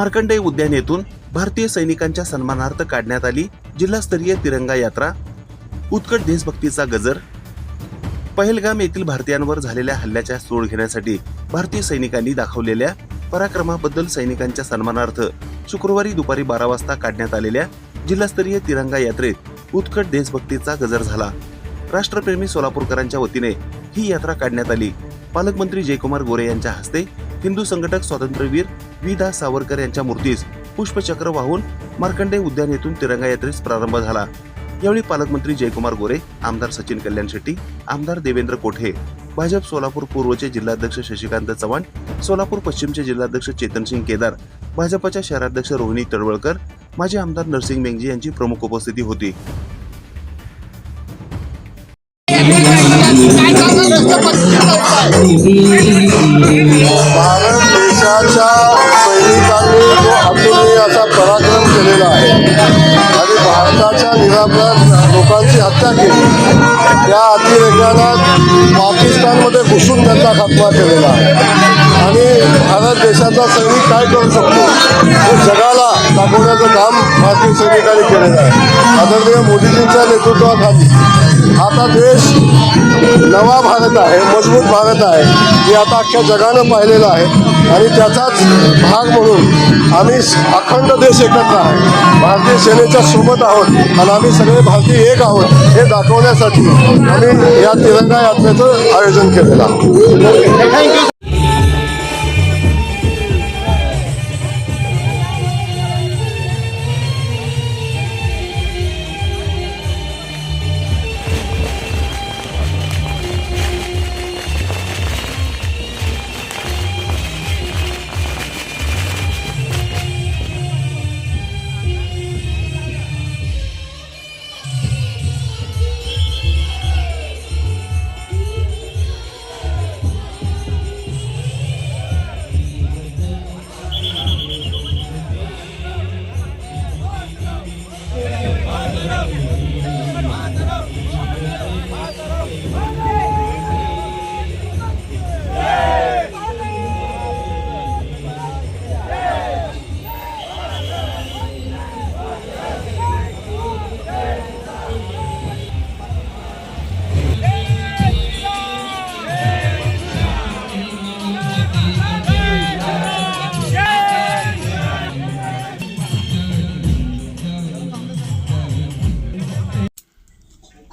मार्कंडेय उद्यान येथून भारतीय सैनिकांच्या सन्मानार्थ काढण्यात आली जिल्हास्तरीय तिरंगा यात्रा. उत्कट देशभक्तीचा गजर. पहलगाम येथील भारतीयांवर झालेल्या हल्ल्याच्या सोड घेण्यासाठी भारतीय सैनिकांनी दाखवलेल्या पराक्रमाबद्दल सैनिकांच्या सन्मानार्थ शुक्रवारी दुपारी बारा वाजता काढण्यात आलेल्या जिल्हास्तरीय तिरंगा यात्रेत उत्कट देशभक्तीचा गजर झाला. राष्ट्रप्रेमी सोलापूरकरांच्या वतीने ही यात्रा काढण्यात आली. पालकमंत्री जयकुमार गोरे यांच्या हस्ते हिंदू संघटक स्वातंत्र्यवीर विदा सावरकर यांच्या मूर्तीस पुष्पचक्र वाहून मार्कंडे उद्यान येथून तिरंगा यात्रेस प्रारंभ झाला. यावेळी पालकमंत्री जयकुमार गोरे आमदार सचिन कल्याण शेट्टी आमदार देवेंद्र कोठे भाजप सोलापूर पूर्वचे जिल्हाध्यक्ष शशिकांत चव्हाण सोलापूर पश्चिमचे जिल्हाध्यक्ष चेतनसिंग केदार भाजपच्या शहराध्यक्ष रोहिणी तळवळकर माजी आमदार नरसिंग मेंगजी यांची प्रमुख उपस्थिती होती. भारत देशाच्या सैनिकांनी जो अतुलनीय असा पराक्रम केलेला आहे. आणि भारताच्या निरापराध लोकांचा हत्या केली त्या अतिरेक्याला पाकिस्तानमध्ये घुसून त्यांचा खात्मा केलेला. आहे आणि भारत देशाचा सैनिक काय करू शकतो? हे जगाला दाखवण्याचं काम भारतीय सैनिकांनी केलेलं आहे. आदरणीय मोदीजींच्या नेतृत्वाखाली आता देश नवा भारत आहे मजबूत भारत आहे हे आता अख्ख्या जगानं पाहिलेलं आहे. आणि त्याचाच भाग म्हणून आम्ही अखंड देश एकत्र आहे. भारतीय सेनेच्या सोबत आहोत आणि आम्ही सगळे भारतीय एक आहोत. हे दाखवण्यासाठी आम्ही या तिरंगा यात्रेचं आयोजन केलेलं आहे.